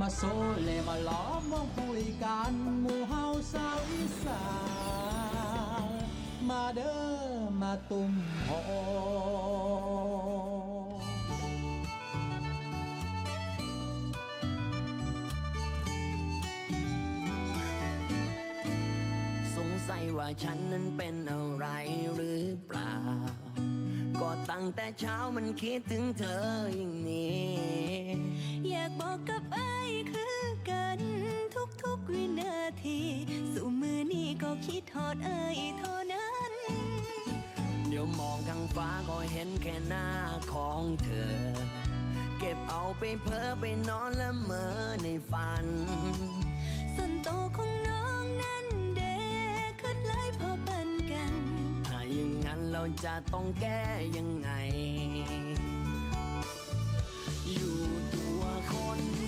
มาโซเลมาล้อมวงคุยกันหมู่เฮาสาวอีสานมาเด้อมาตุ่มโฮสงสัยว่าฉันนั้นเป็นอะไรหรือเปล่า ก็ตั้งแต่เช้ามันคิดถึงเธออย่างนี้ อยากบอกกับไอ้ ทีสู่มือนี้ก็คิดทอดไอ้ายเท่านั้น เดี๋ยวมองข้างฟ้าก็เห็นแค่หน้าของเธอ เก็บเอาไปเพ้อไปนอนละเมอในฝัน ส่วนโตวของน้องนั้นเด็กขึ้นไล่พอปันกัน ถ้าอย่างนั้นเราจะต้องแก้ยังไง อยู่ตัวคนเดียวมัน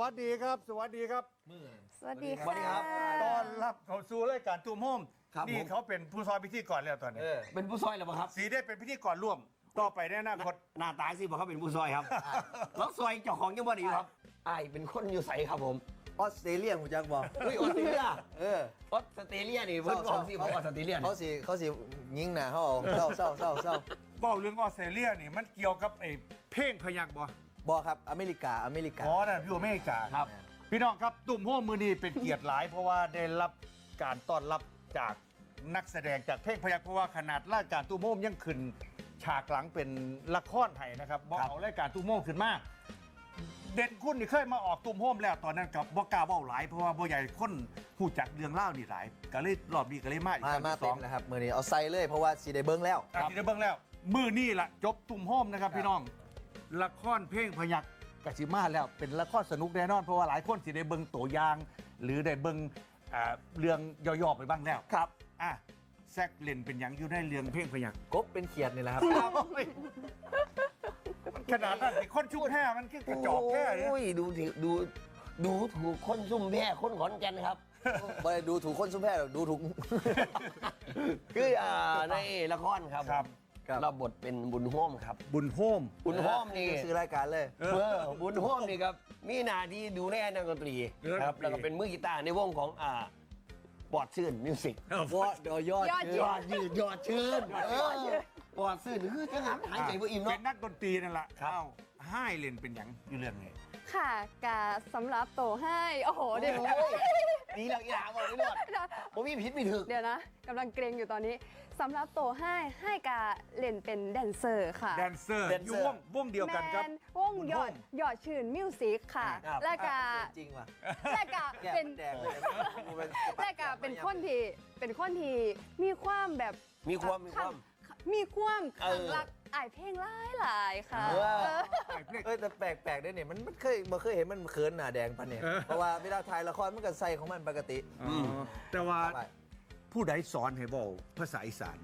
วัสดีครับ สวัสดีครับสวัสดีสวัสดีครับ ต้อนรับเข้าสู่รายการตูมโฮมครับนี่ผม เขาเป็นผู้ซอยพิธีกรแล้วตอนนี้เป็นผู้ซอยหรือเปล่าครับ สีได้เป็นพิธีกรร่วม ต่อไปในอนาคต หน้าตาสิบอกเขาเป็นผู้ซอยครับ แล้วซอยเจ้าของยังบ่ดีครับไอายเป็นคนอยู่ใสครับผมออสเตรเลียหูจักบอกอุ้ยออสเตรเลียเออออสเตรเลียนี่เพิ่นบอกสิบอกออสเตรเลียเขานี่สิเขาสิยิงหนาเขาเอาเศร้าเศร้าเศร้าเศร้าบอกเรื่องออสเตรเลียนี่มันเกี่ยวกับไอ้เพลงพยักบ่ บอครับอเมริกาอเมริกา อ๋อนั่นอยู่อเมริกาครับ พี่น้องครับตุ่มโฮมมือนี้เป็นเกียรติหลาย เพราะว่าได้รับการต้อนรับจากนักแสดงจากเพลงพยักเพราะว่าขนาดรายการตุ่มโฮมยังขึ้นฉากหลังเป็นละครไทยนะครับบอกเอารายการตุ่มโฮมขึ้นมาเด่นคุณนี่เคยมาออกตุ่มโฮมแล้วตอนนั้นกับบอกล้าเบ้าหลายเพราะว่าบ่ใหญ่คนหูจักเรื่องเล่าวนี่หลายก็เลยรอบนี้ก็เลยมาอีกมาครั้งมาที่สเต็อมงนะครับมือนี้เอาใส่เลยเพราะว่าสีได้เบิ้งแล้วอะที่ได้เบิ่งแล้ว มือนี่ละจบตุ่มโฮมนะครับพี่น้อง ละครเพลงพยักกสิมาแล้วเป็นละครสนุกแน่นอนเพราะว่าหลายคนสิได้เบิ่งตัวอย่าง หรือได้เบิ่งอ่าเรื่องย่อๆไปบ้างแล้วครับอะแซกเล่นเป็นหยังอยู่ในเรื่องเพลงพยักกบเป็นเขียดนี่แหละครับขนาดนั้นไอ้คนชุบแพ้มันคือกระจอกแค่เนี่ยโอ้ยดูถูกดูดูถูกคนซุ่มแพร่คนขอนแก่นครับบ่ได้ดูถูกคนสุมแพทย์หรอกดูถูก คืออ่าในละครครับ ครับ ครับเราบทเป็นบุญโฮมครับ บุญโฮม บุญโฮมนี่ซื้อรายการเลย เออเออบุญโฮมนี่ครับมีหน้าที่ดูแลนักดนตรีเออครับดนตรีแล้วก็เป็นมือกีตาร์ในวงของอ่าปอดชื่นมิวสิกวอดเดี๋ยวยอดยอดชื่ยอดยืดยอดชื่นเออปอดชื่นคือจะหาหายใจบ่อิ่มเป็เนาะ นนักดนตรีนั่นแหละครับเอ้าให้เล่นเป็นหยังอยู่เรื่องนี้ค่ะกาสำหรับโตให้ โอ้โห เดี๋ยวโอ้ย นี่เราอย่าบอกไม่รอดผมมีผิดไม่ถึก เดี๋ยวนะกำลังเกรงอยู่ตอนนี้สำหรับโตให้ให้กาเล่นเป็นแดนเซอร์ค่ะแดนเซอร์แดนอเซยู่อร์วงวงเดียวกันครับ แมนวงหยอดบุญโฮมหยอดชื่นมิวสิกค่ะ ครับและกาจริงว่ะและกาแก้เป็นมแดงเลยกูเป็น และกาเป็นคนที่เป็นคนที่มีความแบบมีความมีความ มีความเอขังอรักอายเพลงหลายหลายๆค่ะ เออ เออเอ้ยแต่แปลกๆด้วยเนี่ยมันมันเคยมาเคยเห็นมันเขินหน้าแดงปะเนี่ยเออเพราะว่าเวลาถ่ายละครมันก็ใส่ของมันปกติอ๋อแต่ว่าไปผู้ใดสอนให้บอกภาษาอีสาน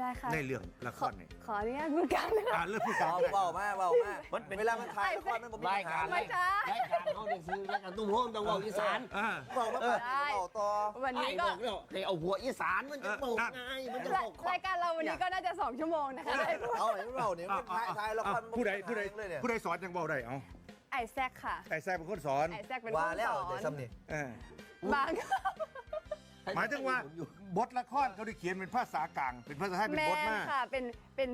ได้ค่ะ ในเรื่องละคขอรนี่ขออนุญาตพูดกันนะคะอ่าเรื่องผู้กลางเอาได้เบามาเบามามันเป็น เวลามันถ่ายละครมันบ่มีรายปัญกาหารไม่ใช่ รายการเขาเนี่ยซื้อรายการตุ้มโฮมต้องบอกอีสานอ่า เบามาเออปัดเบาต่อวันไอ้นี้บก็ อกแล้วให้เอาหัวอีสานมันจะบอกเออไงมันจะราบอกรายการเราวันนี้ก็น่าจะ 2 ชั่วโมงนะคะได้พูดเอาเห็นเบาเนี่ยมันถ่ายถ่ายละครมันบ่มีผู้ใดผู้ใดปัญหาเลยเนี่ยผู้ใดสอนยังบอกได้เอาไอแซกค่ะ ไอ้แซ่เป็นคนสอนไอแซกเป็นคว่านแล้วสอแต่นซ้ำนี่เออบาง หมายถึงว่าบทละครเขาได้เขียนเป็นภาษากลาง เป็นภาษาไทยเป็นแมบทนมากค่ะเป็นเป็น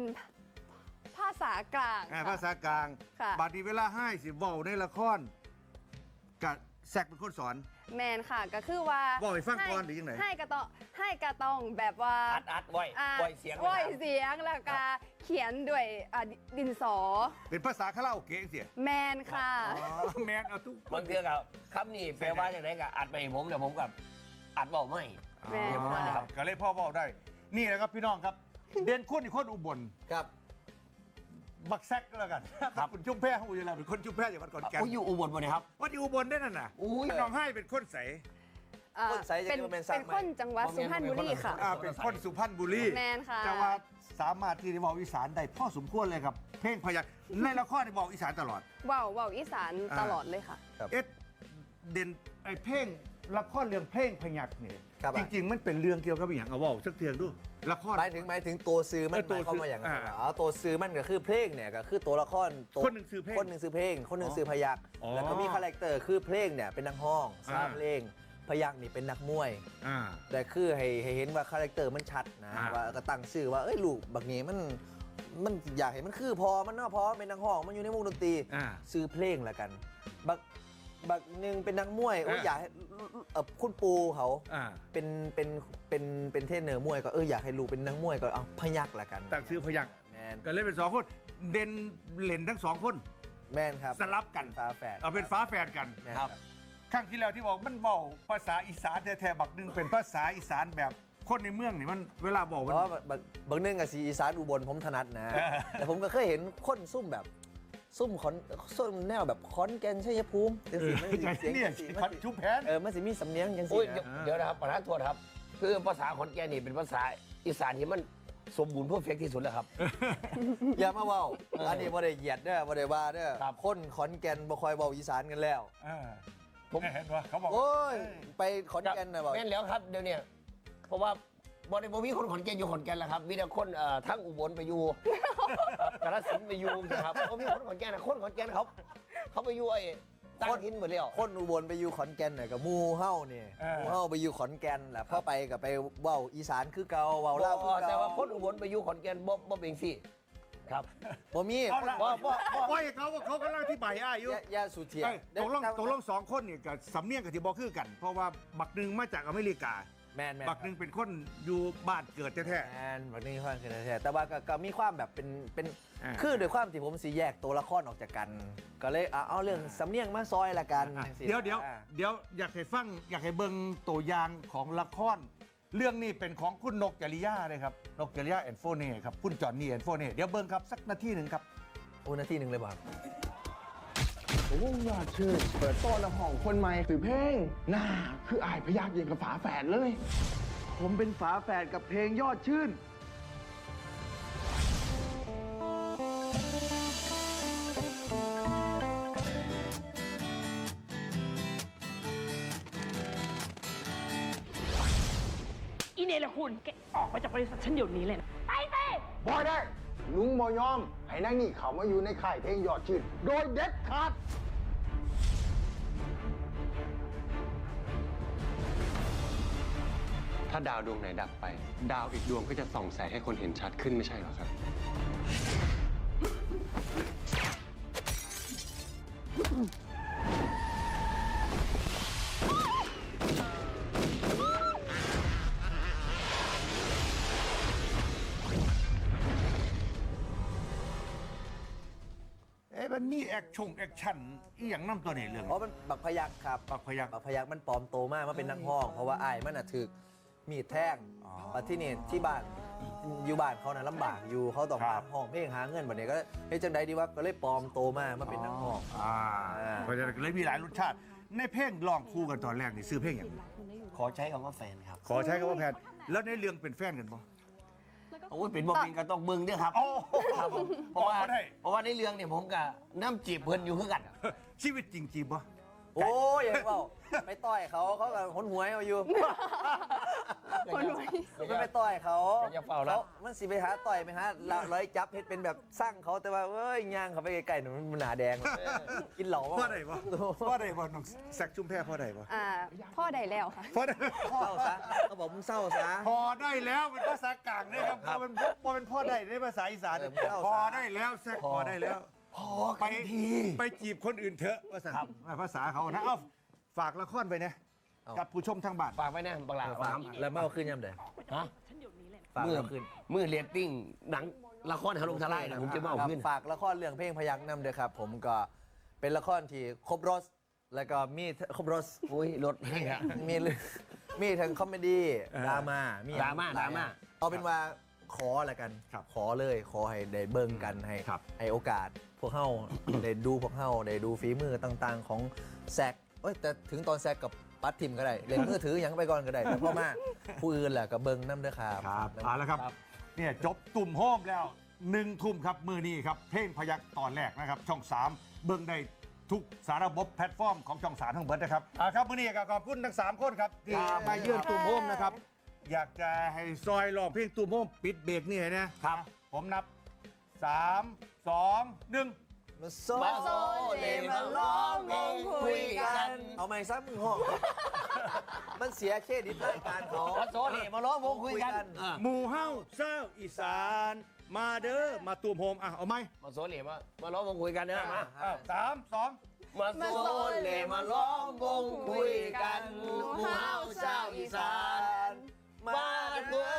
ภาาษากลางอ่าค่ะ ภาษากลางค่ะบาดนีเวลาให้สิเว้าในละครกับแซกเป็นคนสอน แมนค่ะก็คือว่าบอกให้ฟังก่อนหรือยังไง ให้กระตองให้กระตองแบบว่าอัดอัดไว้อ่าไว้เสียงไว้ไว้นะ เสียงแล้วก็เขียนด้วยอ่าดินสอ เป็นภาษาคาราโอเกะเสียแมนค่ะ อ๋อแมนเอาทุก บางเทือกับคำนี้แปลว่าอย่างไรก็อัดไปให้ผมเดี๋ยวผมกับ อัดบอกไม่แม่เดี๋ยวประมาณนี้ครับ ก็เลยพ่อบอกได้ นี่แหละครับพี่น้องครับ เด่นคุณอีกคนอุบล ครับ บักแซกก็แล้วกันครับ คุณชุ่มแพ้ของอุยแล้วเป็นคนชุ่มแพ้จากวัดก่อนแก่นโอ้ยอยู่อุบลบ่เนี่ยครับ วัดอยู่อุบลได้นั่นน่ะอุ้ย น้องให้เป็นคนใสอ่าคนใสจะเป็นคิดว่าเป็นสร้างเป็นคนจังหวัดบ่แม่นสุพรรณบุรีค่ะ อ่าเป็นคนสุพรรณบุรี แมนค่ะ แต่ว่าสามารถที่จะบอกอีสานได้พ่อสมควรเลยครับ เพลงพยักในละครที่บอกอีสานตลอด เว้าวว้าวอีสานอ่าตลอดเลยค่ะเอ็ดเด่นไอ้เพลง ละครเรื่องเพลงพยักเนี่ยครับจริง ๆ มันเป็นเรื่องเกี่ยวกับอหย่างเอาเว่าสักเทืองดูละคร หมายถึงหมายถึงตัวซื้อมันเออหตัวมายความซื้อว่าอย่างไรอ่าอ๋อตัวซื้อมันก็คือเพลงเนี่ยก็คือตัวละครตัวคนหนึ่งซื้อเพลงคนหนึ่งซื้อเพลง คนหนึ่งซื้อพยักอ๋อแล้วก็มีคาแรคเตอร์คือเพลงเนี่ยเป็นนักห้องซาอ่า เพลงพยักนี่เป็นนักมวย อ่า แต่คือให้ให้เห็นว่าคาแรคเตอร์มันชัดนะอ่า ว่าก็ตั้งชื่อว่าเอ้ยลูกบักนี้มันมันอยากเห็นมันคือพอมันเนาะพอเป็นนักห้องมันอยู่ในวงดนตรี อ่า ซื้อเพลงละกันบัก บักหนึ่งเป็นนักมวยโอ้ยอ่าอยากให้เออคุณปูเขาอ่าเป็นเป็นเป็นเป็นเทรนเนอร์มวย ก็เอออยากให้ลูกเป็นนักมวยก็เอาพยักละกันตั้งชื่อพยักแมนก็เล่นเป็นสองคน เด่นเล่นทั้งสองคน แมนครับสลับกัน ฟ้าแฝดเอาเป็นฟ้าแฝดกัน แมนครับ ครั้งที่แล้วที่บอกมันเบาภาษาอีสานแท้ๆบักหนึงเป็นภาษาอีสานแบบคนในเมืองนี่มันเวลาบอกเพมัน ราะว่าบักบางเนื่องกับสีอีสานอุบลผมถนัดนะเออแต่ผมก็เคยเห็นคนซุ่มแบบ ซุ่มคอนซุ่มแนวแบบคอนแกนชัยภูมิจังเอสิอมันสิใจเสียงเนี่ยจังสิพัมันนสิชุบแพน เออมันสิมีสำเนียงจังสิอุ้ยนะเดี๋ยวเดี๋ยวนะครับประธานโทษครับ คือภาษาขอนแก่นนี่เป็นภาษาอีสานที่มันสมบูรณ์เพอร์เฟกที่สุดแล้วครับ อย่ามาเว้าอันนี้บ่ได้เหยียดเด้อบ่ได้ว่าเด้อครับ คนขอนแก่นบ่ค่อยเว้าอีสานกันแล้ว เออผมเห็นว่าเขาบอกโอ้ยไปขอนแก่นนะบอกแม่นแล้วครับเดี๋ยวเนี้เพราะว่าบริบมีคนขอนแก่นอยู่ขอนแก่นแล้วครับมีแต่คนเอ่อทั้งอุบลไปอยู่ กาฬสินธุ์ไปอยู่นะครับเพราะมีคนขอนแก่นนะคนขอนแก่นเขาเขาไปอยู่ไอ้ตั้งหินหมดแล้วคนอุบลไปอยู่ขอนแก่นน่ะกับหมู่เฮานี่หมู่เฮาไปอยู่ขอนแก่นแหละพอไปก็ไปเว้าอีสานคือเก่าเว้าลาวคือแต่เก่าว่าคนอุบลไปอยู่ขอนแก่นบ่บ่เป็นสิครับบ่มีเอาละว่าว่าว่าว่าให้เขาว่าเขากำลังที่ใบายอ้ายอยู่อย่าอย่าสุเทียเอ้ยตกลงตกลงสองคนนี่กับสำเนียงกับที่บอกคือกัน เพราะว่าบักหนึ่งมาจากอเมริกา แมนแมนบักหนึ่งเป็นคนอยู่บ้านเกิดแท้แมนบักนี่ค่อนข้างแท้แต่ว่าก็ก็มีความแบบเป็นเป็นอ่า คือด้วยความที่ผมสีแยกตัวละครออกจากกัน ก็เลยอะเอาเรื่องสำเนียงมาซอยละกันๆอะจังสิเดี๋ยวเดี๋ยวอ่าเดี๋ยวอยากให้ฟังอยากให้เบิ่งตัวอย่างของละครเรื่องนี้เป็นของคุณนกจริยาเลยครับนกจริยาแอนโฟเน่ครับคุณจอห์นนี่แอนโฟเน่เดี๋ยวเบิ่งครับสักนาทีหนึ่งครับ โอ้นาทีหนึ่งเลยบ่ครับ วงยอดชื่อเปิดต้นละห้องคนใหม่สื่อเพลงน่าคืออายพยักเย็นกับฝาแฝดเลย ผมเป็นฝาแฝดกับเพลงยอดชื่น อีเนรคุณแกออกไปจากบริษัทฉันเดี๋ยวนี้เลยนะ ไปสิ บอยได้ ลุงบอยอม ให้นั่งนี่เขามาอยู่ในค่ายเพลงยอดชื่น โดยเด็ดขาดาดาวดวงไหนดับไป ดาวอีกดวงก็จะส่องแสงให้คนเห็นชัดขึ้นไม่ใช่เหรอครับ เอ๊ะมันมีแอคชั่นแอคชั่นอีหยังน้ำตัวนี้เรื่อง เพราะมันบักพยักครับบักพยักบักพยักมันปลอมโตมากมันเป็นนักห้อง เพราะว่าอายมันน่ะถึก มีดแท่งมาที่นี่ที่บ้านอยู่บ้านเขาน่ะลำบากอยู่เขาต้องครัหาบห้องเพลงหาเงินแบบนี้ก็เฮ้ยจังใดดีวะก็เลยปลอมโตมากมาเป็นนักห้องอ่าอ่าเพราะฉะนั้นเลยมีหลายรสชาติ ในเพลงลองคู่กันตอนแรกนี่ซื้อเพลงอย่างไรขอใช้คำว่าแฟนครับขอใช้คำว่าแพนแล้วในเรื่องเป็นแฟนกันปะ โอ้ยเป็นบ่เป็นก็ต้องเบิ่งเด้วยครับโอ้ครับผมเพราะว่าบอกบ่ได้ เพราะว่าในเรื่องเนี่ยผมกับน้ำจีบเพิ่นอยู่คือกันชีวิตจริงจีบปะ โอ้ยอย่าเปล่าไปต่อยเขาเขากับคนหวยเอาอยู่ คนไว้มันไปต่อยเขาอย่าเฝ้าละ ขมันสิไปหาต่อยไหมฮะละร้อยจับเฮ็ดเป็นแบบสร้างเขาแต่ว่าเอ้ยย่างเขาไปไกลๆหนูมันหนาแดง กินเหล่าพ่อใดบ่พ่อใดบ่น้องแซกจุ่มแพ้พ่อใดบ่อ่าพ่อใดแล้วค่ะ พ่อใดเศร้าซะเขาบอกมึงเศร้าซะ พอได้แล้วเป็นภาษากลางนะครับพอเป็นพอเป็นพ่อได้ในภาษาอีสานเออเจ้าพอได้แล้วแซกพอได้แล้ว พอไปกันที ไปจีบคนอื่นเถอะภาษาภาษาเขานะเอ้าฝากละครไปนะเอากับผู้ชมทางบ้าน ฝากไว้นะบังลาฝากแล้วมาเอาขึ้นยำเดฮะฝากมือเอาขึ้นมือเรตติ้งหนังละครทะลุทลายนะผมจะมาเอาครับขึ้นฝากละครเรื่องเพลงพยักนำเด้อครับ ผมก็เป็นละครที่ครบรสแล้วก็มีครบรสอุ้ยรถให้อะมีเรื่องมีทั้งคอมเมดี้ดราม่ามีดราม่าหลยดราม่าเอาเป็นว่า ขอละกัน ครับขอเลยขอให้ได้เบิ่งกันให้ครับ ให้โอกาสพวกเฮา ได้ดูพวกเฮาได้ดูฝีมือต่างๆ ของแซกเอ้ยแต่ถึงตอนแซกกับปัดทิมก็ได้เล่นมือถือหยังไปก่อนก็ได้แต่พ่อมาผู้อื่นแหละก็เบิ่งน้ำเด้อครับ ครับเอาละครับ เนี่ยจบตุ่มโฮมแล้วหนึ่งทุ่มครับ มือนี้ครับ เพลงพยักตอนแรกนะครับ ช่อง 3 เบิ่งได้ทุกสารบบแพลตฟอร์มของช่องสามทั้งเบิร์ดนะครับเอาครับ มือนี้ก็ขอบคุณทั้งสามคนครับที่มาเยือนตุ่มโฮมนะครับ อยากจะให้ซอยลองเพลงตุ่มโฮมปิดเบรกนี่ให้นะครับ ผมนับ 3 2 1 มาโซมาโซเลมาล้อมวงคุยกัน เอาไม่ซ้ำมึงห้อง มันเสียเครดิตรายการเขามาโซเลมาล้อมวงคุยกันคุยกันอะหมู่เฮ้าเซาอีสาน มาเด้อมาตุ่มโฮมอะเอาไหมมาโซเลมามาล้อมวงคุยกันนะมาอะสามสองมาโซเลมาล้อมวงคุยกันหมู่เฮาชาวอีสาน มาเด้อ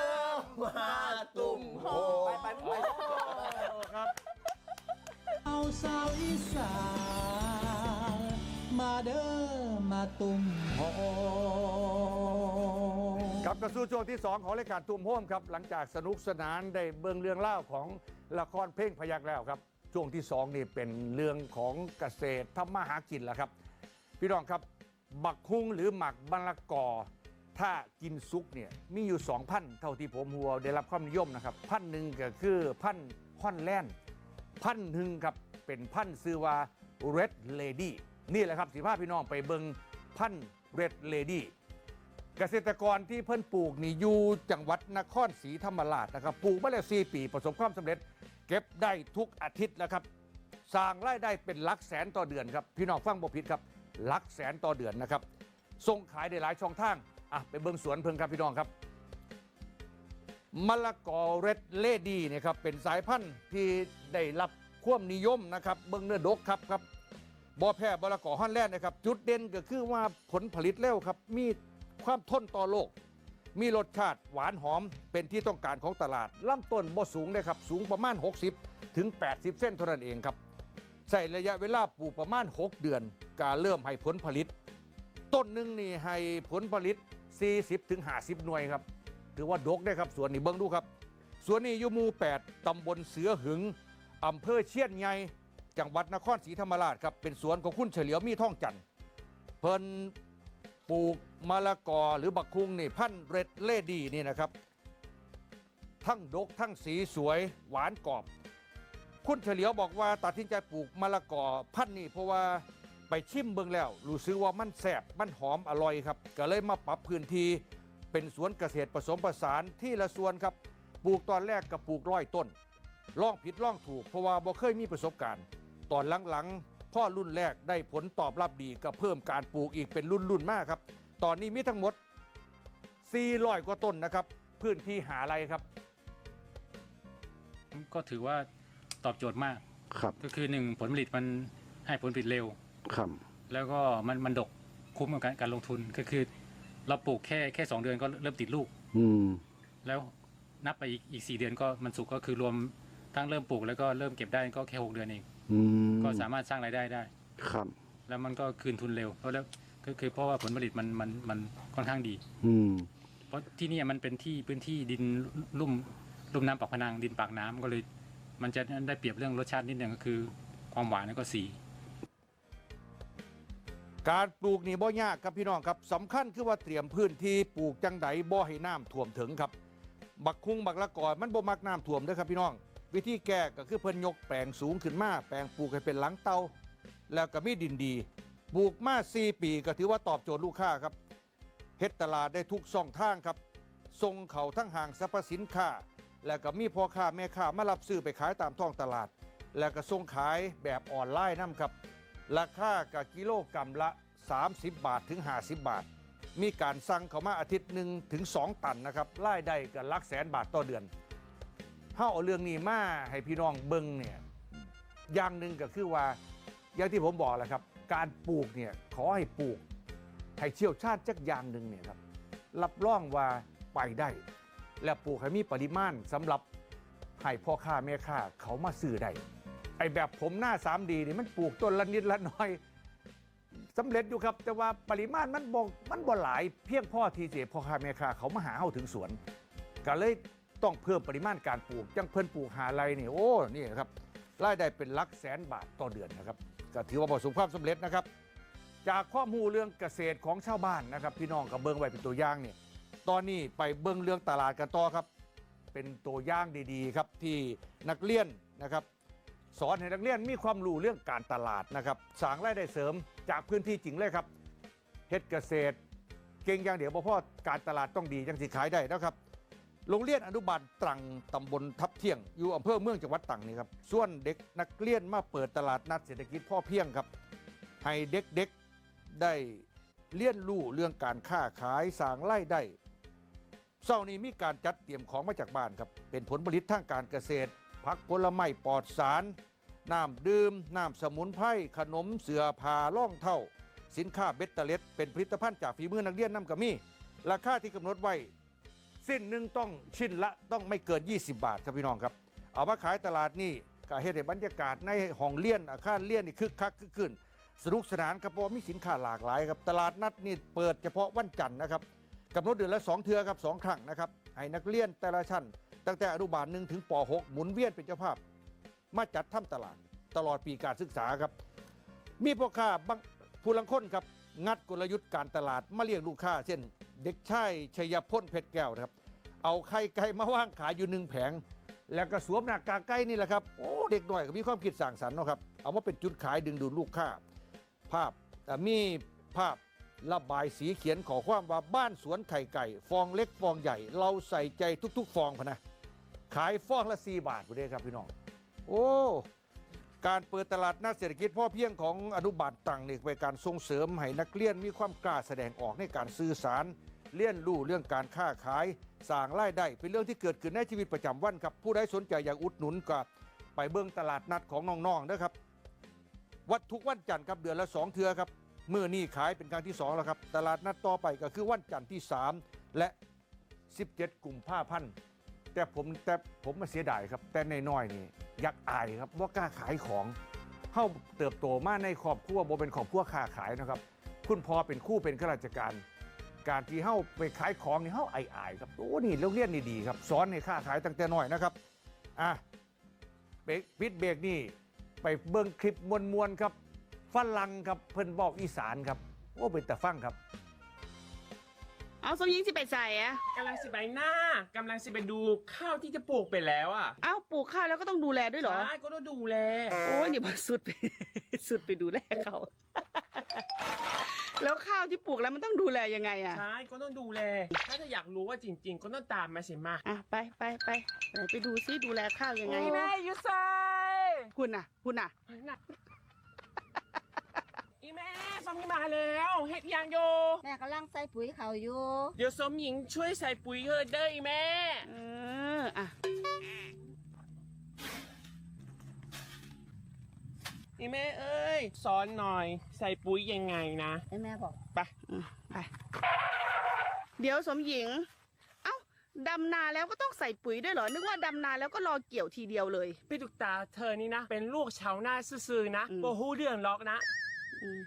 มาตุ่มโฮไปไปไปครับ เอาสาวอีสานมาเด้อมาตุ่มโฮกับกระสู่ช่วงที่ 2 ของรายการตุ่มโฮมครับ หลังจากสนุกสนานได้เบิ่งเรื่องเล่าของละครเพลงพยักแล้วครับ ช่วงที่ 2 นี่เป็นเรื่องของเกษตรทำมาหากินแล้วครับ พี่น้องครับบักฮุ้งหรือหมักบรรละกอ ถ้ากินซุกเนี่ยมีอยู่2พันเท่าที่ผมหัวได้รับความนิยมนะครับพันหนึ่งก็คือพันฮอนแลนด์พันหนึ่งครับเป็นพันซื้อว่า Red Lady นี่แหละครับสิพาพี่น้องไปเบิงพันธุ์ Red Lady เกษตรกรที่เพิ่นปลูกนี่อยู่จังหวัดนครศรีธรรมราชนะครับปลูกมาแล้ว4ปี ประสบความสำเร็จ เก็บได้ทุกอาทิตย์แล้วครับสร้างรายได้เป็นหลักแสนต่อเดือนครับพี่น้องฟังบ่ผิดครับหลักแสนต่อเดือนนะครับส่งขายได้หลายช่องทาง อะไปเบิ่งสวนเพิ่งครับพี่น้องครับมะละกอเรดเลดี้เนี่ยครับเป็นสายพันธุ์ที่ได้รับความนิยมนะครับ เบิ้งเนื้อดกครับครับบอแพร่มะละกอฮอนแลนด์นะครับ จุดเด่นก็คือว่าผลผลิตเร็วครับ มีความทนต่อโลก มีรสชาติหวานหอมเป็นที่ต้องการของตลาดลำต้นบ่สูงเลยครับ สูงประมาณ 60 ถึง 80 เส้นเท่านั้นเองครับใส่ระยะเวลาปลูกประมาณ 6 เดือน การเริ่มให้ผลผลิต ต้นหนึ่งนี่ให้ผลผลิต 40ถึง50 หน่วยครับ ถือว่าดกได้ครับสวนนี้เบิ้งดูครับสวนนี้อยู่หมู่ 8 ตำบลเสือหึงอำเภอเชียนใหญ่จังหวัดนครศรีธรรมราชครับ เป็นสวนของคุณเฉลียวมีท่องจันเพิ่นปลูกมะละกอหรือบักคุงนี่พันธุ์เรดเลดีนี่นะครับ ทั้งดกทั้งสีสวยหวานกรอบ คุณเฉลียวบอกว่าตัดสินใจปลูกมะละกอพันธุ์นี้เพราะว่า ไปชิมเบิ่งแล้ว รู้สึกว่ามันแซ่บมันหอมอร่อยครับ ก็เลยมาปรับพื้นที่เป็นสวนเกษตรผสมผสานที่ละส่วนครับ ปลูกตอนแรกกับปลูกร้อยต้นล่องผิดล่องถูกเพราะว่าบ่เคยมีประสบการณ์ ตอนหลังๆ พ่อรุ่นแรกได้ผลตอบรับดีก็เพิ่มการปลูกอีกเป็นรุ่นรุ่นๆมากครับ ตอนนี้มีทั้งหมด 400 กว่าต้นนะครับ พื้นที่หาอะไรครับ ก็ถือว่าตอบโจทย์มากครับ ก็คือหนึ่งผลผลิตมันให้ผลผลิตเร็ว ครับแล้วก็มันมันดกคุ้มกับการการลงทุนก็คือ เราปลูกแค่แค่สองเดือนก็เริ่มติดลูก อืม แล้วนับไปอีกอีกสี่เดือนก็มันสุกก็คือรวมทั้งเริ่มปลูกแล้วก็เริ่มเก็บได้ก็แค่หกเดือนเอง อืมก็สามารถสร้างรายได้ได้ ครับ แล้วมันก็คืนทุนเร็วเพราะแล้วก็คือเพราะว่าผลผลิตมันมันมันค่อนข้างดี อืม เพราะที่เนี่ยมันเป็นที่พื้นที่ดินลุ่มลุ่มน้ำปากพนังดินปากน้ำก็เลย มันจะได้เปรียบเรื่องรสชาตินิดนึงก็คือ ความหวานแล้วก็สี การปลูกนี่บ่ยากครับพี่น้องครับสำคัญคือว่าเตรียมพื้นที่ปลูกจังไดบ่ให้น้ำท่วมถึงครับ บักคุงบักละกอมันบ่มักน้ำท่วมเด้อครับพี่น้อง วิธีแก้ก็คือเพิ่นยกแปลงสูงขึ้นมาแปลงปลูกให้เป็นหลังเตาแล้วก็มีดินดีปลูกมา4ปีก็ถือว่าตอบโจทย์ลูกค้าครับเฮ็ดตลาดได้ทุกช่องทางครับส่งเขาทั้งห่างสรรพสินค้า แล้วก็มีพ่อค้าแม่ค้ามารับซื้อไปขายตามท้องตลาด แล้วก็ส่งขายแบบออนไลน์นํครับ ราคากับกิโลกรัมละ 30 บาทถึง 50 บาท มีการสั่งเขามาอาทิตย์หนึ่งถึง 2 ตันนะครับรายได้กับลักแสนบาทต่อเดือนเฮาเอาเรื่องนี้มาให้พี่น้องเบิ่งเนี่ยอย่างหนึ่งก็คือว่าอย่างที่ผมบอกแหละครับ การปลูกเนี่ยขอให้ปลูกให้เชี่ยวชาญจักอย่างหนึ่งเนี่ยครับรับรองว่าไปได้ และปลูกให้มีปริมาณสำหรับให้พ่อค้าแม่ค้าเขามาซื้อได้ ไอ้แบบผมหน้า 3D นี่มันปลูกต้นละนิดละน้อยสำเร็จอยู่ครับ แต่ว่าปริมาณมันบ่มันบ่หลายเพียงพ่อที่จะพ่อค้าแม่ค้าเขามาหาเฮาถึงสวน ก็เลยต้องเพิ่มปริมาณการปลูกจังเพิ่นปลูกหาไรนี่โอ้นี่ครับรายได้เป็นลักแสนบาทต่อเดือนนะครับก็ถือว่าประสบความสำเร็จนะครับ จากข้อมูลเรื่องเกษตรของชาวบ้านนะครับพี่น้องกับเบิ้งไว้เป็นตัวอย่างเนี่ยตอนนี้ไปเบิ้งเรื่องตลาดกันต่อครับ เป็นตัวอย่างดีๆครับที่นักเรียนนะครับ สอนให้นักเรียนมีความรู้เรื่องการตลาดนะครับสร้างรายได้เสริมจากพื้นที่จริงเลยครับเฮ็ดเกษตร เก่งอย่างเดียวบ่พอการตลาดต้องดีจังสิขายได้นะครับโรงเรียนอนุบาลตรังตำบลทับเที่ยง อยู่อำเภอเมืองจังหวัดตรังนี่ครับส่วนเด็กนักเรียนมาเปิดตลาดนัดเศรษฐกิจพ่อเพียงครับ ให้เด็กๆได้เรียนรู้เรื่องการค้าขายสร้างไรายได้เช้านี้มีการจัดเตรียมของมาจากบ้านครับเป็นผลผลิตทางการเกษตร ผักผลไม้ปลอดสารน้ำดื่มน้ำสมุนไพรขนมเสือผ้าล่องเท่า สินค้าเบ็ดเตล็ดเป็นผลิตภัณฑ์จากฝีมือนักเรียนน้ำกะมีราคาที่กำหนดไว้ สิ้นหนึ่งต้องชิ้นละต้องไม่เกิน 20 บาทครับพี่น้องครับ เอามาขายตลาดนี่ก็เฮ็ดให้บรรยากาศในห้องเลี้ยนอาคารเลี้ยนนี่คึกคักคึกคืนสนุกสนานครับเพราะมีสินค้าหลากหลายครับตลาดนัดนี่เปิดเฉพาะวันจันทร์นะครับกำหนดเดือนละ 2 เทือครับสองครั้งนะครับให้นักเรียนแต่ละชั้น ตั้งแต่อนุบาลหนึ่งถึงป .6 หมุนเวียนเป็นเจ้าภาพ มาจัดทำตลาดตลอดปีการศึกษาครับ มีพ่อค้าบางผู้ลังค้นครับ งัดกลยุทธ์การตลาดมาเลี้ยงลูกค้า เช่น เด็กชายชัยพลเพชรแก้วนะครับ เอาไข่ไก่มาว่างขายอยู่หนึ่งแผง แล้วก็สวมหน้ากากไก่นี่แหละครับโอ้เด็กหน่อยก็มีความคิดสร้างสรรค์เนาะครับเอามาเป็นจุดขายดึงดูดลูกค้า ภาพแต่มีภาพระบายสีเขียนขอความว่าบ้านสวนไข่ไก่ ฟองเล็กฟองใหญ่ เราใส่ใจทุก ๆ ฟองพนะ ขายฟองละ4บาทคุณเด้ครับพี่น้อง โอ้การเปิดตลาดนัดเศรษฐกิจพ่อเพียงของอนุบาลต่างนี่เป็นการส่งเสริมให้นักเรียนมีความกล้าแสดงออกในการสื่อสารเรียนรู้เรื่องการค้าขายสร้างรายได้เป็นเรื่องที่เกิดขึ้นในชีวิตประจำวันครับ ผู้ใดสนใจอยากอุดหนุนก็ไปเบิ้งตลาดนัดของน้องๆนะครับ วัดทุกวันจันทร์ครับเดือนละสองเทือครับเมื่อนี่ขายเป็นครั้งที่สองแล้วครับ ตลาดนัดต่อไปก็คือวันจันทร์ที่ 3 และ 17กลุ่มผ้าพันธ์ แต่ผมแต่ผมมาเสียดายครับ แต่ในน้อยนี่อยากอายครับว่ากล้าขายของเข้าเติบโตมาในครอบครัวบ่เป็นครอบครัวค้าขายนะครับ คุณพ่อเป็นคู่เป็นข้าราชการ การที่เฮ้าไปขายของนี่เฮ้าอายๆครับโอ้นี่โรงเรียนนี่ดีครับสอนให้ค้าขายตั้งแต่น้อยนะครับอะเบรกปิดเบรกนี่ไปเบิ่งคลิปมวนๆครับฝรั่งครับเพิ่นบอกอีสานครับโอ้เป็นแต่ฟังครับ เอาสมยิงสิไปใส่อะกำลังสิไปหน้ากำลังสิไปดูข้าวที่จะปลูกไปแล้วอะเอ้าปลูกข้าวแล้วก็ต้องดูแลด้วยเหรอ ใช่ก็ต้องดูแลโอ้ยอย่ามาสุดไป สุดไปดูแลเขา แล้วข้าวที่ปลูกแล้วมันต้องดูแลยังไงอะใช่ก็ต้องดูแล ถ้าจะอยากรู้ว่าจริง ๆ ก็ต้องตามมาสิมาอะไปไปไปไหนไปดูซิดูแลข้าวยังไง แม่ยูไซคุณน่ะ คุณน่ะอีแม่ สมยิงมาแล้วเฮ็ดยังโย แม่กำลังใส่ปุ๋ยเขาอยู่เดี๋ยวสมหญิงช่วยใส่ปุ๋ยเฮอเด้ออีแม่ เอออะอีแม่เอ้ยสอนหน่อยใส่ปุ๋ยยังไงนะให้แม่บอกไปอืมไปเดี๋ยวสมหญิง เอ้าดำนาแล้วก็ต้องใส่ปุ๋ยด้วยเหรอ นึกว่าดำนาแล้วก็รอเกี่ยวทีเดียวเลย พี่ตุกตาเธอนี่นะ เป็นลูกชาวนาซื่อๆนะอืมบ่ฮู้เรื่องหรอกนะ อืม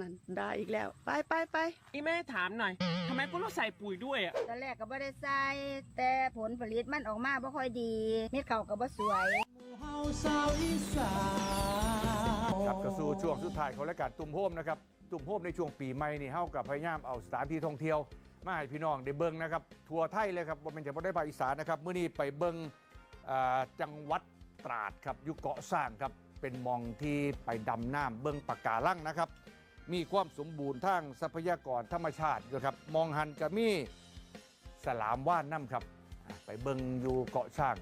นั่นได้อีกแล้ว ไปไปไปอีแม่ถามหน่อยทำไมก็ต้องใส่ปุ๋ยด้วยอะตอนแรกก็บ่ได้ใส่แต่ผลผลิตมันออกมาบ่ค่อยดี เม็ดเขาก็บ่สวยหมู่เฮาสาวอีสานครับกระสู่ช่วงสุดท้ายของรายการตุ่มโฮมนะครับตุ่มโฮมในช่วงปีใหม่นี่เฮากับพยายามเอาสถานที่ท่องเที่ยว มาให้พี่น้องได้เบิ่งนะครับ ทัวร์ไทยเลยครับว่าเป็นจะบ่ได้ภาคอีสานนะครับมื้อนี้ไปเบิ่งอ่าจังหวัดตราดครับอยู่เกาะสร้างครับเป็นหมองที่ไปดำน้ำเบิ้งปะการังนะครับ มีความสมบูรณ์ทางทรัพยากรธรรมชาติด้วยครับมองหันก็มีสลามว่านน้ำครับ ไปเบิงอยู่เกาะช่าง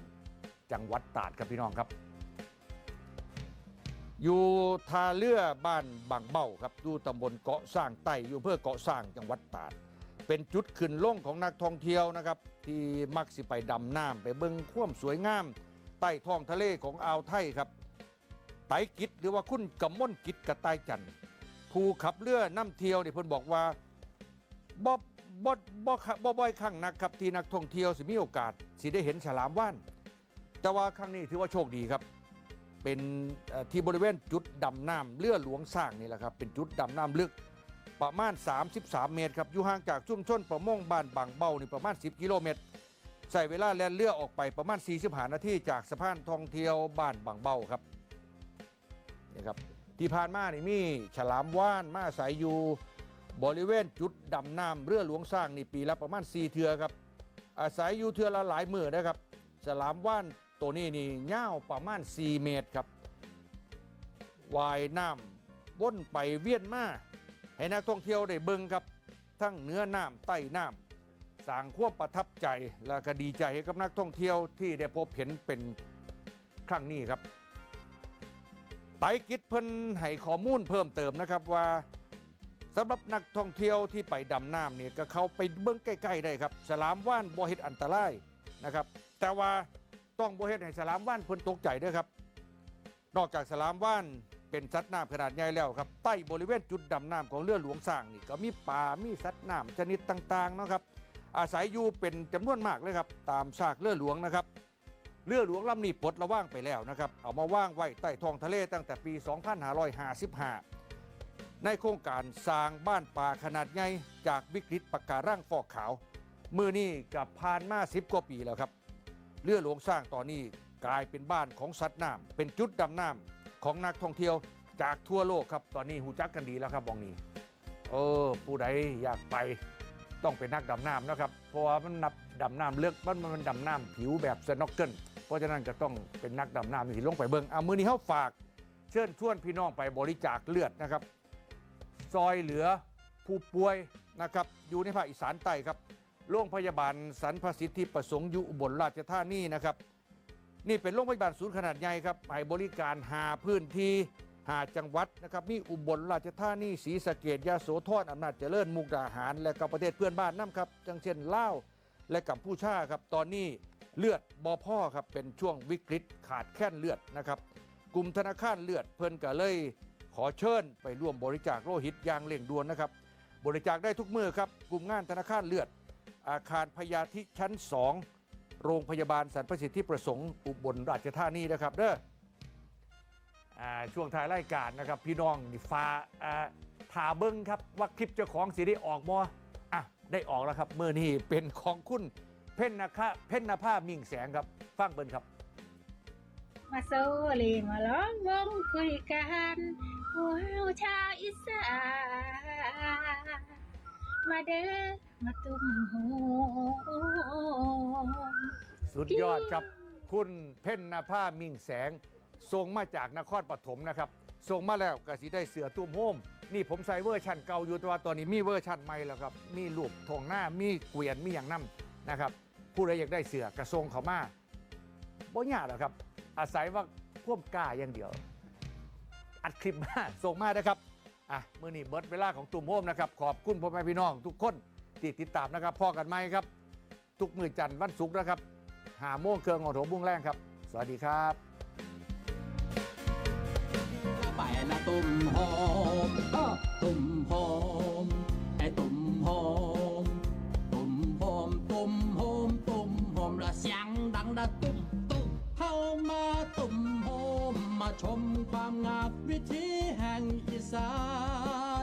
จังหวัดตราดครับพี่น้องครับ อยู่ทาเรือบ้านบางเบ้าครับอยู่ตำบลเกาะสร้างใต้อยู่เพื่อเกาะสร้างจังหวัดตราด เป็นจุดขึ้นลงของนักท่องเที่ยวนะครับ ที่มักสิไปดำน้ำไปเบิงความสวยงาม ใต้ท้องทะเลของอ่าวไทยครับไตกิจหรือว่าคุณกำมลกิจกระต่ายจันทร์ ผู้ขับเรือน้ำเที่ยวนี่เพิ่นบอกว่าบ่บ่บ่บ่บ่บ่อยครั้งนักครับที่นักท่องเที่ยวสิมีโอกาสสิได้เห็นฉลามว่าน แต่ว่าครั้งนี้ถือว่าโชคดีครับ เป็นที่บริเวณจุดดำน้ำเรือหลวงสร้างนี่แหละครับเป็นจุดดำน้ำลึกประมาณ 33 เมตรครับอยู่ห่างจากชุมชนประมงบ้านบางเบ้านี่ประมาณ 10 กิโลเมตรใส่เวลาแล่นเรือออกไปประมาณ 45 นาทีจากสะพานท่องเที่ยวบ้านบางเบ้าครับนี่ครับ ที่ผ่านมานี่มีฉลามว่านมาอาศัยอยู่ บริเวณจุดดำน้ำเรือหลวงสร้างนี่ปีละประมาณ4เทือครับ อาศัยอยู่เทือละหลายมือนะครับ ฉลามว่านตัวนี้นี่ยาวประมาณ 4 เมตรครับว่ายน้ำวนไปเวียนมาให้นักท่องเที่ยวได้เบิ่งครับ ทั้งเนื้อน้ำใต้น้ำสร้างความประทับใจและก็ดีใจให้กับนักท่องเที่ยวที่ได้พบเห็นเป็นครั้งนี้ครับ ไตกิจเพิ่นให้ข้อมูลเพิ่มเติมนะครับว่าสำหรับนักท่องเที่ยวที่ไปดำน้ำเนี่ยก็เข้าไปเบิ่งใกล้ๆได้ครับฉลามว่านบ่เฮ็ดอันตรายนะครับ แต่ว่าต้องบ่เฮ็ดให้ฉลามว่านเพิ่นตกใจด้วยครับ นอกจากฉลามว่านเป็นสัตว์น้ำขนาดใหญ่แล้วครับใต้บริเวณจุดดำน้ำของเรือหลวงสร้างนี่ก็มีปลา มีสัตว์น้ำชนิดต่างๆเนาะครับ อาศัยอยู่เป็นจำนวนมากเลยครับ ตามซากเรือหลวงนะครับ เรือหลวงลำนี้ปลดระว่างไปแล้วนะครับ เอามาว่างไว้ใต้ท้องทะเลตั้งแต่ปี 2555 ในโครงการสร้างบ้านป่าขนาดใหญ่จากวิกฤตปะกการังฟอกขาว มือนี้กับผ่านมา10กว่าปีแล้วครับ เรือหลวงสร้างตอนนี้กลายเป็นบ้านของสัตว์น้ำเป็นจุดดำน้ำของนักท่องเที่ยวจากทั่วโลกครับ ตอนนี้หูจักกันดีแล้วครับบองนี้ เออ ผู้ใดอยากไปต้องเป็นนักดำน้ำนะครับ เพราะว่ามันนับดำน้ำเลือกมันมันดำน้ำผิวแบบสน็อกเกิล ราะฉะนั้นจะต้องเป็นนักดำน้ำที่ลงไปเบิงเอามือนี้เขาฝาก เชิญชวนพี่น้องไปบริจาคเลือดนะครับ ซอยเหลือผู้ป่วยนะครับอยู่ในภาคอีสานใต้ครับโรงพยาบาลสรรพสิทธิประสงค์อยู่อุบลราชธานีนะครับ นี่เป็นโรงพยาบาลศูนย์ขนาดใหญ่ครับให้บริการหาพื้นที่หาจังหวัดนะครับมีอุบลราชธานีศรีสะเกดยาโสธรอำนาจเจริญมุกดาหาร และก็ประเทศเพื่อนบ้านน้ำครับจังเช่นลาวและกัมพูชาครับตอนนี้ เลือดบอพ่อครับเป็นช่วงวิกฤตขาดแคลนเลือดนะครับกลุ่มธนาคารเลือดเพิ่นก็เลย ขอเชิญไปร่วมบริจาคโลหิตอย่างเร่งด่วนนะครับ บริจาคได้ทุกมือครับกลุ่มงานธนาคารเลือด อาคารพยาธิชั้น 2 โรงพยาบาลสรรพสิทธิประสงค์อุบลราชธานีนะครับเด้อช่วงท้ายรายการนะครับ พี่น้องนี่ฟ้าอ่าถาเบิ้งครับว่าคลิปเจ้าของสีได้ออกบ่อะได้ออกแล้วครับเมื่อนี้เป็นของคุณ เพ่นนาคาเพ่นนาภามิ่งแสงครับ ฟังเบิ้งครับ มาโซเลมาล้อมวงคุยกันพวกเราชาวอีสานมาเด้อมาตุ้มโฮมสุดยอดครับคุณเพ่นนาผ้ามิ่งแสงส่งมาจากนครปฐมนะครับส่งมาแล้วก็สิได้เสือตุ้มโฮมนี่ผมใส่เวอร์ชันเก่าอยู่แต่ว่าตอนนี้มีเวอร์ชันใหม่แล้วครับ มีรูปทงหน้ามีเกวียนมีอย่างนั้น นะครับผู้ใดอยากได้เสือกระทรงเขามาบ่ยากหรอกครับ อาศัยว่าพ่วกกล้าอย่างเดียว อัดคลิปมาส่งมานะครับอะมือนี้เบิร์ดเวลาของตุ่มโฮมนะครับ ขอบคุณพ่อแม่พี่น้อง ทุกคนที่ติดตามนะครับพ่อกันไหมครับ ทุกมือจันทร์วันศุกร์นะครับหาโม่งเครื่องของโถบุ้งแรงครับ สวัสดีครับไปละตุ่มหอมตุ่มหอม งดังละตุ้มตุ้มเข้ามาตุ่มโฮมมาชมความงามวิถีแห่งอีสาน